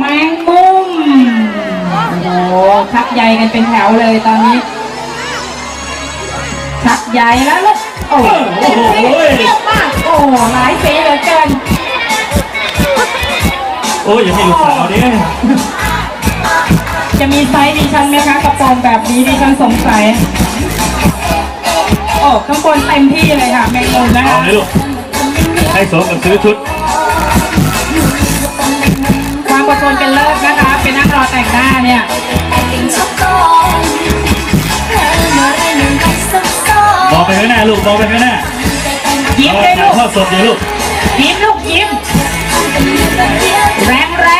แมงมุมโอ้โหชักใยกันเป็นแถวเลยตอนนี้ ชักใยแล้วลูกโอ้โหโอ้โหเยี่ยมมากโอ้หลายสีเหลือเกินโอ้ยอย่าให้ลูกสาวดิจะมีไซส์ดิฉันไหมคะกระโปรงแบบนี้ดิฉันสงสัยโอ้ข้างบนเต็มที่เลยค่ะแมงมุมนะเอาคะไหมลูกให้สมกับซื้อชุด ความอดทนเป็นเลิศนะคะ เป็นนั่งรอแต่งหน้าเนี่ยมองไปข้างหน้าลูกมองไปข้างหน้ายิ้มเราเลยถ่าลูยกทอดสดอยู่ลูกยิ้มลูกยิ้มแรงแรง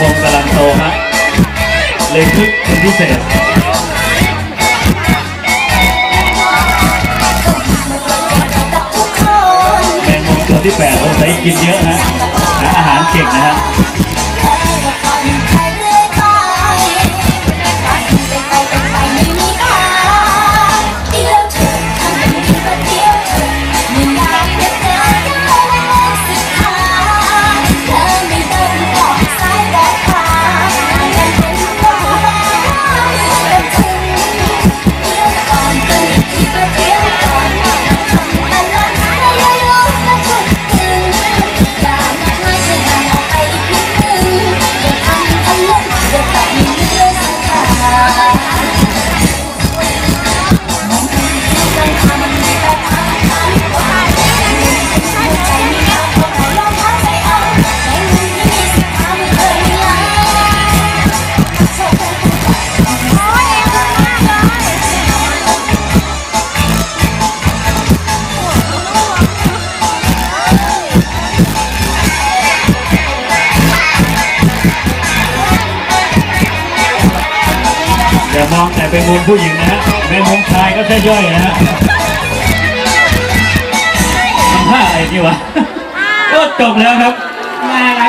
วงกำลังโตฮะเลยคึกเป็นพิเศษแมงมุมตัวที่แปดเราใช้กินเยอะฮะอาหารเก่งนะฮะ อย่ามองแต่เป็นมุมผู้หญิงนะฮะแมงมุมชายก็ใช่ย่อยนะฮะทำท่าอะไรดีวะก็จบแล้วครับๆน่ารัก